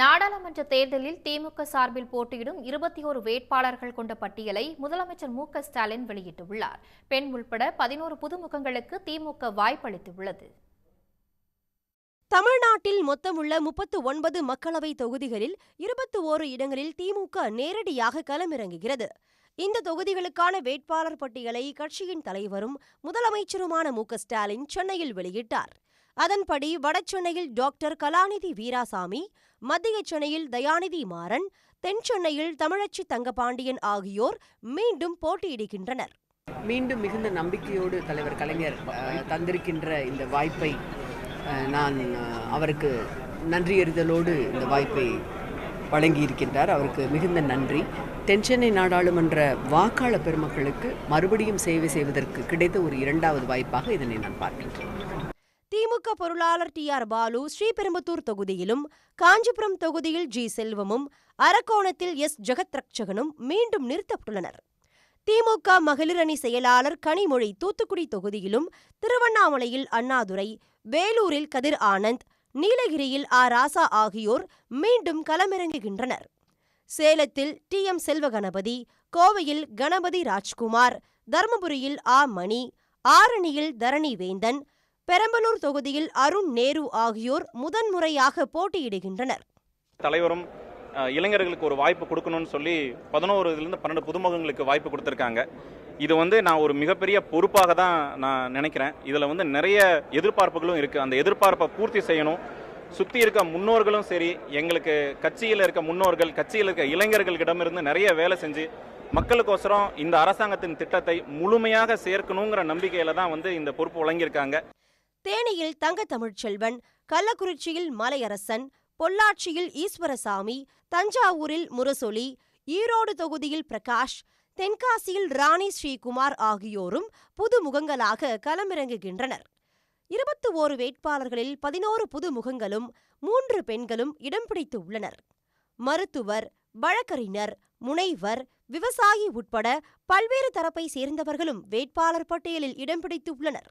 நாடாளுமன்ற தேர்தலில் திமுக சார்பில் போட்டியிடும் இருபத்தி ஒரு வேட்பாளர்கள் கொண்ட பட்டியலை முதலமைச்சர் மு க ஸ்டாலின் வெளியிட்டுள்ளார். பெண் உள்பட பதினோரு புதுமுகங்களுக்கு திமுக வாய்ப்பளித்துள்ளது. தமிழ்நாட்டில் மொத்தமுள்ள முப்பத்து ஒன்பது மக்களவை தொகுதிகளில் இருபத்தி ஓரு இடங்களில் திமுக நேரடியாக களமிறங்குகிறது. இந்த தொகுதிகளுக்கான வேட்பாளர் பட்டியலை கட்சியின் தலைவரும் முதலமைச்சருமான மு க ஸ்டாலின் சென்னையில் வெளியிட்டார். அதன்படி வடசென்னையில் டாக்டர் கலாநிதி வீராசாமி மத்திய சென்னையில் தயாநிதி மாறன் தென் சென்னையில் தமிழச்சி தங்கபாண்டியன் ஆகியோர் மீண்டும் போட்டியிடுகின்றனர். மீண்டும் மிகுந்த நம்பிக்கையோடு தலைவர் கலைஞர் தந்திருக்கின்ற இந்த வாய்ப்பை நான் அவருக்கு அவருக்கு நன்றியறிதலோடு இந்த வாய்ப்பை வழங்கியிருக்கின்றார். அவருக்கு மிகுந்த நன்றி. தென்சென்னை நாடாளுமன்ற வாக்காளர் பெருமக்களுக்கு மறுபடியும் சேவை செய்வதற்கு கிடைத்த ஒரு இரண்டாவது வாய்ப்பாக இதனை நான் பார்க்கின்றேன். திமுக பொருளாளர் டி ஆர் பாலு ஸ்ரீபெரும்புத்தூர் தொகுதியிலும் காஞ்சிபுரம் தொகுதியில் ஜி. செல்வமும் அரக்கோணத்தில் எஸ். ஜெகத் மீண்டும் நிறுத்தப்பட்டுள்ளனர். திமுக மகளிர் அணி செயலாளர் கனிமொழி தூத்துக்குடி தொகுதியிலும் திருவண்ணாமலையில் அண்ணாதுரை வேலூரில் கதிர் ஆனந்த் நீலகிரியில் ஆ. ராசா ஆகியோர் மீண்டும் களமிறங்குகின்றனர். சேலத்தில் டி. எம். செல்வகணபதி கோவையில் கணபதி ராஜ்குமார் தருமபுரியில் ஆ. மணி ஆரணியில் தரணி வேந்தன் பெரம்பலூர் தொகுதியில் அருண் நேரு ஆகியோர் முதன்முறையாக போட்டியிடுகின்றனர். தலைவரும் இளைஞர்களுக்கு ஒரு வாய்ப்பு கொடுக்கணும்னு சொல்லி பதினோரு இதுலேருந்து பன்னெண்டு புதுமுகங்களுக்கு வாய்ப்பு கொடுத்துருக்காங்க. இது வந்து நான் ஒரு மிகப்பெரிய பொறுப்பாக தான் நான் நினைக்கிறேன். இதில் வந்து நிறைய எதிர்பார்ப்புகளும் இருக்குது அந்த எதிர்பார்ப்பை பூர்த்தி செய்யணும். சுற்றி இருக்க முன்னோர்களும் சரி எங்களுக்கு கட்சியில் இருக்க முன்னோர்கள் கட்சியில் இருக்க இளைஞர்களிடமிருந்து நிறைய வேலை செஞ்சு மக்களுக்கோசரம் இந்த அரசாங்கத்தின் திட்டத்தை முழுமையாக சேர்க்கணுங்கிற நம்பிக்கையில் தான் வந்து இந்த பொறுப்பு வழங்கியிருக்காங்க. தேனியில் தங்க தமிழ்ச்செல்வன் கள்ளக்குறிச்சியில் மலையரசன் பொள்ளாச்சியில் ஈஸ்வரசாமி தஞ்சாவூரில் முரசொலி ஈரோடு தொகுதியில் பிரகாஷ் தென்காசியில் ராணி ஸ்ரீகுமார் ஆகியோரும் புது முகங்களாக களமிறங்குகின்றனர். இருபத்து ஓரு வேட்பாளர்களில் பதினோரு புது முகங்களும் மூன்று பெண்களும் இடம் பிடித்து உள்ளனர். மருத்துவர் வழக்கறிஞர் முனைவர் விவசாயி உட்பட பல்வேறு தரப்பை சேர்ந்தவர்களும் வேட்பாளர் பட்டியலில் இடம் பிடித்து உள்ளனர்.